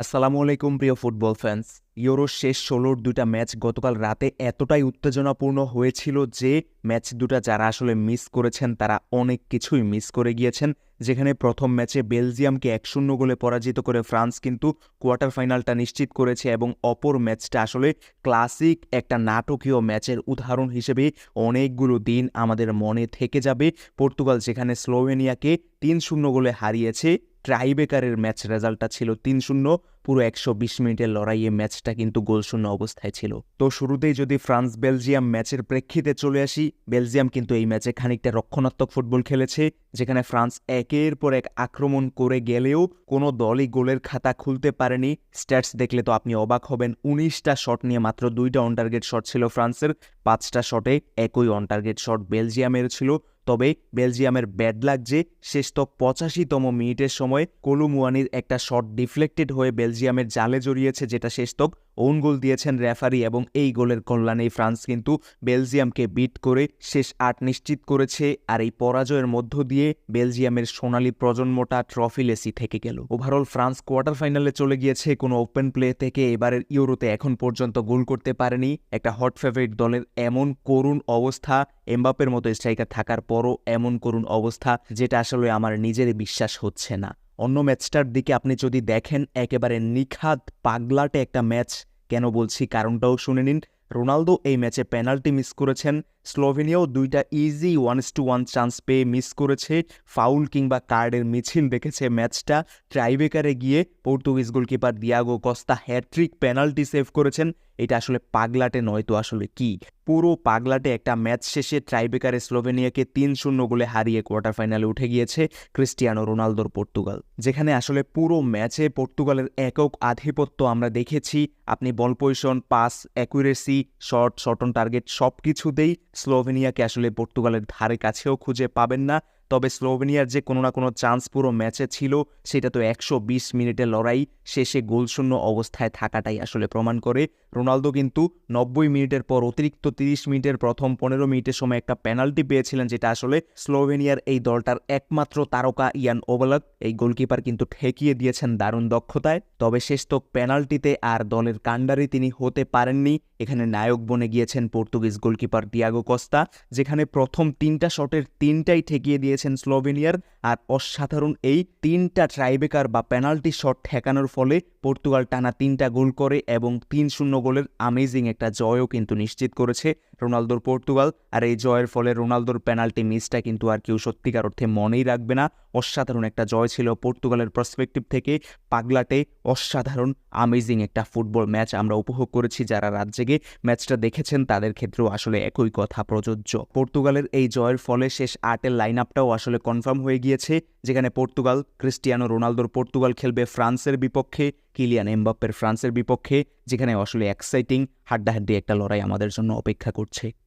আসসালামু আলাইকুম, প্রিয় ফুটবল ফ্যান্স ইউরোর শেষ ষোলোর দুইটা ম্যাচ গতকাল রাতে এতটাই উত্তেজনাপূর্ণ হয়েছিল যে ম্যাচ দুটা যারা আসলে মিস করেছেন, তারা অনেক কিছুই মিস করে গিয়েছেন। যেখানে প্রথম ম্যাচে বেলজিয়ামকে এক শূন্য গোলে পরাজিত করে ফ্রান্স কিন্তু কোয়ার্টার ফাইনালটা নিশ্চিত করেছে এবং অপর ম্যাচটা আসলে ক্লাসিক একটা নাটকীয় ম্যাচের উদাহরণ হিসেবে অনেকগুলো দিন আমাদের মনে থেকে যাবে। পর্তুগাল যেখানে স্লোভেনিয়াকে তিন শূন্য গোলে হারিয়েছে ট্রাইবেকারের ম্যাচ রেজাল্টটা ছিল তিন শূন্য। পুরো একশো বিশ মিনিটের লড়াইয়ে ম্যাচটা কিন্তু গোলশূন্য অবস্থায় ছিল। তো শুরুতেই যদি ফ্রান্স বেলজিয়াম ম্যাচের প্রেক্ষিতে চলে আসি, বেলজিয়াম কিন্তু এই ম্যাচে খানিকটা রক্ষণাত্মক ফুটবল খেলেছে, যেখানে ফ্রান্স একের পর এক আক্রমণ করে গেলেও কোনো দলই গোলের খাতা খুলতে পারেনি। স্ট্যাটস দেখলে তো আপনি অবাক হবেন, উনিশটা শট নিয়ে মাত্র দুইটা অন টার্গেট শট ছিল ফ্রান্সের। পাঁচটা শটে একই অন টার্গেট শট বেলজিয়ামের ছিল। তবে বেলজিয়ামের ব্যাড লাগ যে, শেষ তো পঁচাশিতম মিনিটের সময় কলুমুয়ানির একটা শট ডিফ্লেক্টেড হয়ে বেলজিয়ামের জালে জড়িয়েছে, যেটা শেষ তক ওন গোল দিয়েছেন রেফারি এবং এই গোলের কল্যাণেই ফ্রান্স কিন্তু বেলজিয়ামকে বিট করে শেষ আট নিশ্চিত করেছে। আর এই পরাজয়ের মধ্য দিয়ে বেলজিয়ামের সোনালি প্রজন্মটা ট্রফিলেসি থেকে গেল। ওভারঅল ফ্রান্স কোয়ার্টার ফাইনালে চলে গিয়েছে কোনো ওপেন প্লে থেকে। এবারের ইউরোতে এখন পর্যন্ত গোল করতে পারেনি। একটা হট ফেভারিট দলের এমন করুণ অবস্থা এমবাপের মতো স্ট্রাইকার থাকার পরও এমন করুণ অবস্থা, যেটা আসলে আমার নিজের বিশ্বাস হচ্ছে না। অন্য ম্যাচটার দিকে আপনি যদি দেখেন, একেবারে নিখাত পাগলাটে একটা ম্যাচ কেন বলছি কারণটাও শুনে নিন। রোনালদো এই ম্যাচে পেনাল্টি মিস করেছেন। স্লোভেনিয়াও দুইটা easy one to one chance পেয়ে মিস করেছে। ফাউল কিংবা কার্ডের মিছিল দেখেছে ম্যাচটা। ট্রাইবেকারে গিয়ে Portuguese goalkeeper Diogo Costa hat trick penalty save করেছেন। এটা আসলে পাগলাটে নয় তো আসলে কি? পুরো পাগলাটে একটা ম্যাচ শেষে ট্রাইবেকারে স্লোভেনিয়াকে তিন শূন্য গোলে হারিয়ে কোয়ার্টার ফাইনালে উঠে গিয়েছে ক্রিস্টিয়ানো রোনালদোর পর্তুগাল, যেখানে আসলে পুরো ম্যাচে পর্তুগালের একক আধিপত্য আমরা দেখেছি। আপনি ball possession, pass, accuracy shot shot on target সব কিছুতেই স্লোভেনিয়াকে আসলে পর্তুগালের ধারে কাছেও খুঁজে পাবেন না। তবে স্লোভেনিয়ার যে কোনো না কোনো চান্স পুরো ম্যাচে ছিল, সেটা তো একশো বিশ মিনিটের লড়াই, শেষে গোলশূন্য অবস্থায় থাকাটাই আসলে প্রমাণ করে। রোনালদো কিন্তু নব্বই মিনিটের পর অতিরিক্ত তিরিশ মিনিটের প্রথম পনেরো মিনিটের সময় একটা পেনাল্টি পেয়েছিলেন, যেটা আসলে স্লোভেনিয়ার এই দলটার একমাত্র তারকা ইয়ান ওভালক এই গোলকিপার কিন্তু ঠেকিয়ে দিয়েছেন দারুণ দক্ষতায়। তবে শেষ তো পেনাল্টিতে আর দলের কাণ্ডারি তিনি হতে পারেননি। এখানে নায়ক বনে গিয়েছেন পর্তুগিজ গোলকিপার দিয়াগো কস্তা, যেখানে প্রথম তিনটা শটের তিনটাই ঠেকিয়ে দিয়েছেন স্লোভেনিয়ার আর অসাধারণ এই তিনটা ট্রাইবেকার বা পেনাল্টি শট ঠেকানোর ফলে পর্তুগাল টানা তিনটা গোল করে এবং তিন শূন্য গোলের আমেজিং একটা জয়ও কিন্তু নিশ্চিত করেছে রোনালদোর পর্তুগাল। আর এই জয়ের ফলে রোনালদোর পেনাল্টি মিসটা কিন্তু আর কেউ সত্যিকার অর্থে মনেই রাখবে না। অসাধারণ একটা জয় ছিল পর্তুগালের পার্সপেক্টিভ থেকে। পাগলাটে অসাধারণ আমেজিং একটা ফুটবল ম্যাচ আমরা উপভোগ করেছি যারা রাত জেগে ম্যাচটা দেখেছেন, তাদের ক্ষেত্রেও আসলে একই কথা প্রযোজ্য। পর্তুগালের এই জয়ের ফলে শেষ আটের লাইন আপটাও আসলে কনফার্ম হয়ে গিয়েছে, যেখানে পর্তুগাল, ক্রিস্টিয়ানো রোনালদোর পর্তুগাল খেলবে ফ্রান্সের বিপক্ষে, কিলিয়ান এমবাপ্পের ফ্রান্সের বিপক্ষে, যেখানে আসলে এক্সাইটিং হাড্ডাহাড্ডি একটা লড়াই আমাদের জন্য অপেক্ষা করছে।